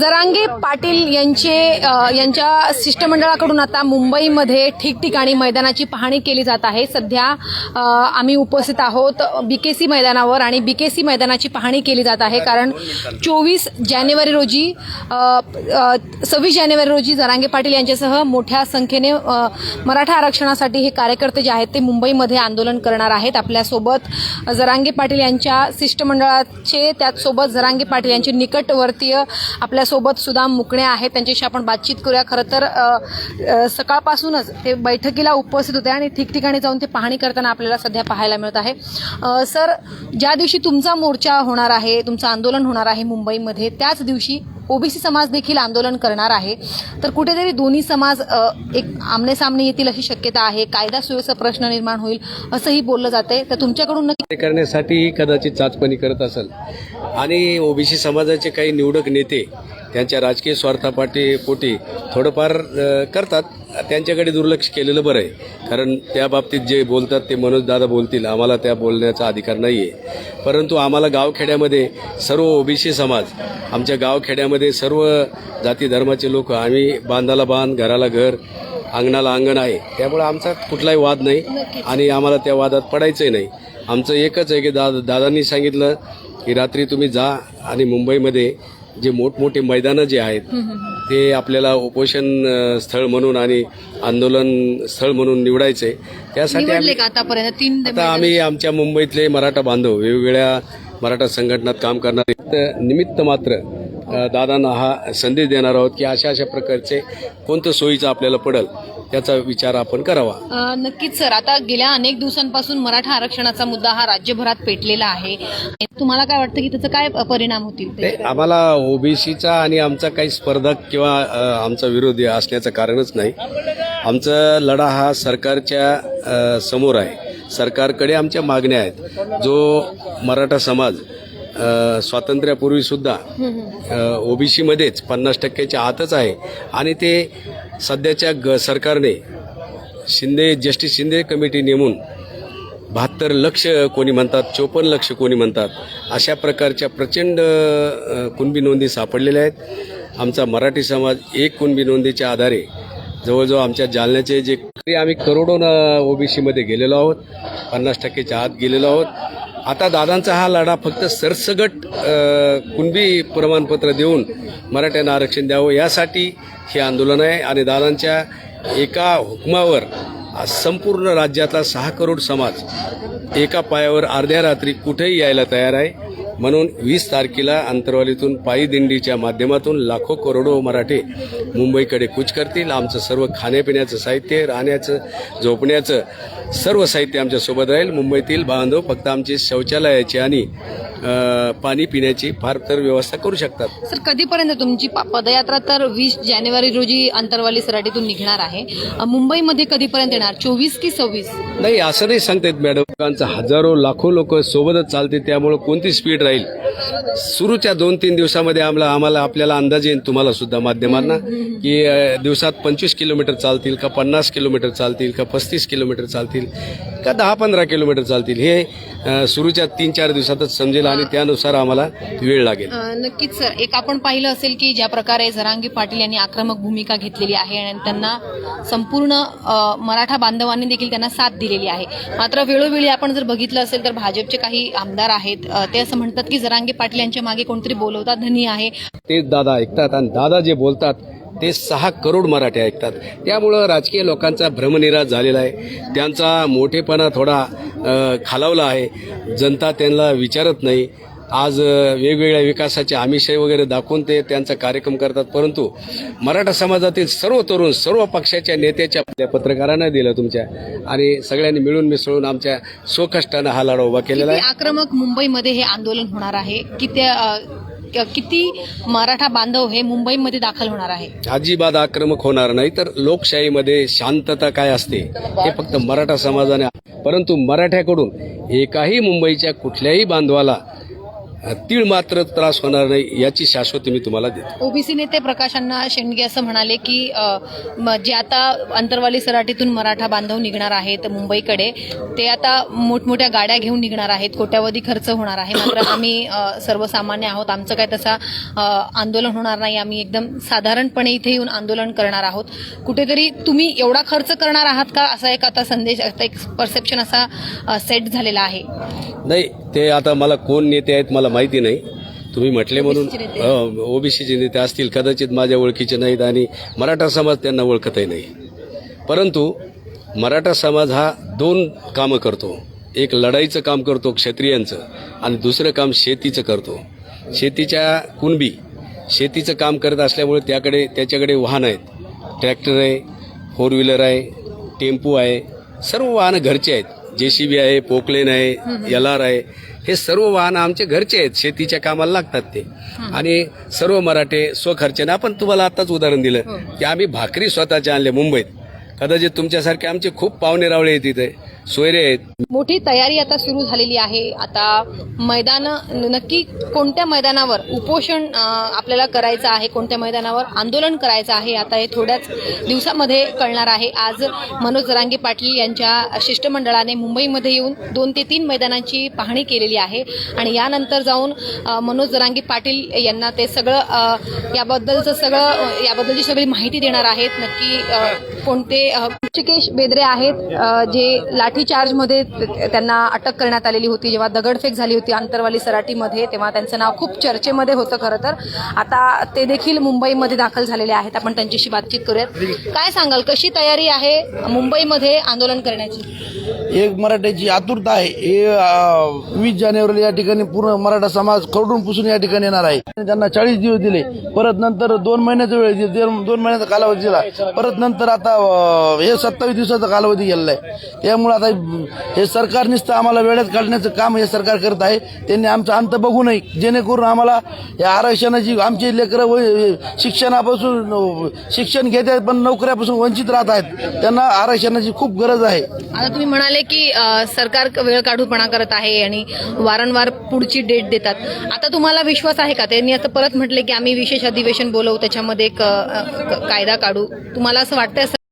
जरांगे पाटील यांचे यांच्या शिष्टमंडळाकडून आता मुंबईमध्ये ठिकठिकाणी मैदानाची पाहणी केली जात आहे. सध्या आम्ही उपस्थित आहोत बीकेसी मैदानावर आणि बीकेसी मैदानाची पाहणी केली जात आहे. कारण चोवीस जानेवारी रोजी सव्वीस जानेवारी रोजी जरांगे पाटील यांच्यासह मोठ्या संख्येने मराठा आरक्षणासाठी हे कार्यकर्ते जे आहेत ते मुंबईमध्ये आंदोलन करणार आहेत. आपल्यासोबत जरांगे पाटील यांच्या शिष्टमंडळाचे त्याचसोबत जरांगे पाटील यांचे निकटवर्तीय आपल्यासोबत सुद्धा मुकणे आहेत. त्यांच्याशी आपण बातचीत करूया. खरं तर सकाळपासूनच ते बैठकीला उपस्थित होते आणि ठिकठिकाणी जाऊन ते पाहणी करताना आपल्याला सध्या पाहायला मिळत आहे. सर ज्या दिवशी तुमचा मोर्चा होणार आहे तुमचं आंदोलन होणार आहे मुंबईमध्ये त्याच दिवशी ओबीसी समाज देखील आंदोलन करणार आहे. तर कुठेतरी दोन्ही समाज एक आमने सामने येतील अशी शक्यता आहे. कायदा सुव्यवस्था प्रश्न निर्माण होईल असंही बोललं जाते तर तुमच्याकडून नक्की करण्यासाठी कदाचित चाचपणी करत असेल. आणि ओबीसी समाजाचे काही निवडक नेते त्यांच्या राजकीय स्वार्थापाठी पोटी थोडंफार करतात. त्यांच्याकडे दुर्लक्ष केलेलं बरं आहे. कारण त्या बाबतीत जे बोलतात ते मनोज दादा बोलतील. आम्हाला त्या बोलण्याचा अधिकार नाही आहे परंतु आम्हाला गावखेड्यामध्ये सर्व ओबीसी समाज आमच्या गावखेड्यामध्ये सर्व जाती धर्माचे लोक आम्ही बांधाला बांध घराला घर अंगणाला अंगण आहे. त्यामुळे आमचा कुठलाही वाद नाही. आणि आम्हाला त्या वादात पडायचंही नाही. आमचं एकच आहे की दादा दादांनी सांगितलं की रात्री तुम्ही जा आणि मुंबईमध्ये जे मोठमोठे मैदानं जे आहेत ते आपल्याला उपोषण स्थळ म्हणून आणि आंदोलन स्थळ म्हणून निवडायचे. त्यासाठी आता आम्ही आमच्या मुंबईतले मराठा बांधव वेगवेगळ्या मराठा संघटनात काम करणारे. निमित्त मात्र दादांना हा संदेश देणार आहोत की अशा अशा प्रकारचे कोणतं सोयीचं आपल्याला पडेल. त्याचा विचार आपण करावा. नक्कीच सर. आता गेल्या अनेक दिवसांपासून मराठा आरक्षणाचा मुद्दा हा राज्यभरात पेटलेला आहे. तुम्हाला काय वाटतं की त्याचा काय परिणाम होतील? आम्हाला ओबीसीचा आणि आमचा काही स्पर्धक किंवा आमचा विरोधी असण्याचं कारणच नाही. आमचा लढा हा सरकारच्या समोर आहे. सरकारकडे आमच्या मागण्या आहेत. जो मराठा समाज अ, स्वातंत्र्यापूर्वी सुद्धा ओबीसीमध्येच पन्नास टक्क्याच्या आतच आहे. आणि ते सध्याच्या ग सरकारने शिंदे जस्टिस शिंदे कमिटी नेमून बहात्तर लक्ष कोणी म्हणतात चोपन्न लक्ष कोणी म्हणतात अशा प्रकारच्या प्रचंड कुणबी नोंदी सापडलेल्या आहेत. आमचा मराठी समाज एक कुणबी नोंदीच्या आधारे जवळजवळ आमच्या जालन्याचे जे तरी आम्ही करोडो ओबीसीमध्ये गेलेलो आहोत पन्नास टक्केच्या आत गेलेलो आहोत. आता दादांचा हा लढा फक्त सरसगट कुणबी प्रमाणपत्र देऊन मराठ्यांना आरक्षण द्यावं यासाठी हे आंदोलन आहे. आणि दादांच्या एका हुकमावर संपूर्ण राज्यातला सहा करोड समाज एका पायावर अर्ध्या रात्री कुठेही यायला तयार आहे. म्हणून वीस तारखेला अंतरवालीतून पायी दिंडीच्या माध्यमातून लाखो करोडो मराठे मुंबईकडे कूच करतील. आमचं सर्व खाण्यापिण्याचं साहित्य राहण्याचं झोपण्याचं सर्व साहित्य आमच्यासोबत राहील. मुंबईतील बांधव फक्त आमची शौचालयाची आणि पाणी पिण्याची फार तर व्यवस्था करू शकतात. सर कधीपर्यंत तुमची पदयात्रा तर वीस जानेवारी रोजी अंतरवाली सराटीतून निघणार आहे? मुंबईमध्ये कधीपर्यंत येणार? चोवीस की सव्वीस? नाही असं नाही सांगतायत मॅडम. लोकांचा हजारो लाखो लोक सोबतच चालते त्यामुळे कोणती स्पीड राहील? सुरूच्या दोन तीन दिवसामध्ये आम्हाला आम्हाला आपल्याला अंदाज येईल तुम्हाला सुद्धा माध्यमांना की दिवसात पंचवीस किलोमीटर चालतील का पन्नास किलोमीटर चालतील का पस्तीस किलोमीटर चालतील? का दहा पंधरा किलोमीटर चालतील हे सुरूच्या तीन चार दिवसातच समजेल आणि त्यानुसार आम्हाला वेळ लागेल. नक्कीच सर. एक आपण पाहिलं असेल की ज्या प्रकारे जरांगी पाटील यांनी आक्रमक भूमिका घेतलेली आहे आणि त्यांना संपूर्ण मराठा बांधवांनी देखील त्यांना साथ दिलेली आहे. मात्र वेळोवेळी आपण जर बघितलं असेल तर भाजपचे काही आमदार आहेत. ते असं म्हणतात की जरांगे पाटील यांच्या मागे कोणतरी बोलवता धनी आहे. तेच दादा ऐकतात आणि दादा जे बोलतात ते सहा करोड मराठी ऐकतात. त्यामुळं राजकीय लोकांचा भ्रमनिराश झालेला आहे. त्यांचा मोठेपणा थोडा खालावला आहे. जनता त्यांना विचारत नाही. आज वेगवेगळ्या विकासाचे आमिषय वगैरे दाखवून ते त्यांचा कार्यक्रम करतात. परंतु मराठा समाजातील सर्व तरुण सर्व पक्षाच्या नेत्याच्या आपल्या पत्रकारांना दिलं तुमच्या. आणि सगळ्यांनी मिळून मिसळून आमच्या स्वकष्टानं हा लढा उभा केलेला आहे. आक्रमक मुंबईमध्ये हे आंदोलन होणार आहे? की त्या किती मराठा बांधव हे मुंबईमध्ये दाखल होणार आहे? अजिबात आक्रमक होणार नाही तर लोकशाहीमध्ये शांतता काय असते हे फक्त मराठा समाजाने परंतु मराठ्याकडून एकाही मुंबईच्या कुठल्याही बांधवाला तीळ मात्र त्रास होणार नाही याची शाश्वती मी तुम्हाला देतो. ओबीसी नेते प्रकाश अण्णा शेंडगे असं म्हणाले की जे आता अंतरवाली सराटीतून मराठा बांधव निघणार आहेत मुंबईकडे ते आता मोठमोठ्या गाड्या घेऊन निघणार आहेत कोट्यावधी खर्च होणार आहे. मात्र आम्ही सर्वसामान्य आहोत. आमचं काय तसा आंदोलन होणार नाही. आम्ही एकदम साधारणपणे इथे येऊन आंदोलन करणार आहोत. कुठेतरी तुम्ही एवढा खर्च करणार आहात का? असा एक आता संदेश आता एक परसेप्शन असा सेट झालेला आहे. नाही ते आता मला कोण नेते आहेत मला माहिती नाही. तुम्ही म्हटले म्हणून नेते. ओबीसीचे नेते असतील कदाचित माझ्या ओळखीचे नाहीत आणि मराठा समाज त्यांना ओळखतही नाही. परंतु मराठा समाज हा दोन कामं करतो. एक लढाईचं काम करतो क्षत्रियांचं आणि दुसरं काम शेतीचं करतो. शेतीच्या कुणबी शेतीचं काम करत असल्यामुळे त्याकडे त्याच्याकडे वाहन आहेत. ट्रॅक्टर आहे फोर व्हीलर आहे टेम्पो आहे सर्व वाहनं घरचे आहेत. जे सी बी आहे पोकलेन आहे एल आर आहे हे सर्व वाहनं आमचे घरचे आहेत शेतीच्या कामाला लागतात ते. आणि सर्व मराठे स्वखर्चाने आपण तुम्हाला आताच उदाहरण दिलं की आम्ही भाकरी स्वतःच्या आणल्या मुंबईत. कदाचित तुमच्यासारखे आमचे खूप पाहुणे रावळे आहेत तिथे सोयरे आहेत. मोठी तयारी आता सुरू झालेली आहे. आता मैदान नक्की कोणत्या मैदानावर उपोषण आपल्याला करायचं आहे कोणत्या मैदानावर आंदोलन करायचं आहे आता हे थोड्याच दिवसामध्ये कळणार आहे. आज मनोज जरांगे पाटील यांच्या शिष्टमंडळाने मुंबईमध्ये येऊन दोन ते तीन मैदानांची पाहणी केलेली आहे. आणि यानंतर जाऊन मनोज जरांगे पाटील यांना ते सगळं याबद्दलचं सगळं याबद्दलची सगळी माहिती देणार आहेत. नक्की कोणते ऋषिकेश बेद्रे आहेत जे लाट जे लाठीचार्जमध्ये त्यांना अटक करण्यात आलेली होती. जेव्हा दगडफेक झाली होती आंतरवाली सराटीमध्ये तेव्हा त्यांचं नाव खूप चर्चेमध्ये होतं खरं तर. आता ते देखील मुंबईमध्ये दाखल झालेले आहेत. आपण त्यांच्याशी बातचीत करूयात. काय सांगाल? कशी तयारी आहे मुंबईमध्ये आंदोलन करण्याची? एक मराठ्याची आतुरता आहे. हे वीस जानेवारीला या ठिकाणी पूर्ण मराठा समाज खरडून पुसून या ठिकाणी येणार आहे. त्यांना चाळीस दिवस दिले. परत नंतर दोन महिन्याचा वेळ दोन महिन्याचा कालावधी दिला. परत नंतर आता हे सत्तावीस दिवसाचा कालावधी गेलेला आहे. त्यामुळे आता हे सरकार नुसतं आम्हाला वेळेत काढण्याचं काम हे सरकार करत आहे. त्यांनी आमचा अंत बघू नये. जेणेकरून आम्हाला या आरक्षणाची आमचे लेकरं व- शिक्षणापासून शिक्षण घेत आहेत पण नोकऱ्यापासून वंचित राहत आहेत. त्यांना आरक्षणाची खूप गरज आहे. आता तुम्ही म्हणाले की सरकार वेळ काढूपणा करत आहे आणि वारंवार पुढची डेट देतात. आता तुम्हाला विश्वास आहे का? त्यांनी आता परत म्हटले की आम्ही विशेष अधिवेशन बोलवू त्याच्यामध्ये एक कायदा काढू. तुम्हाला असं वाटतं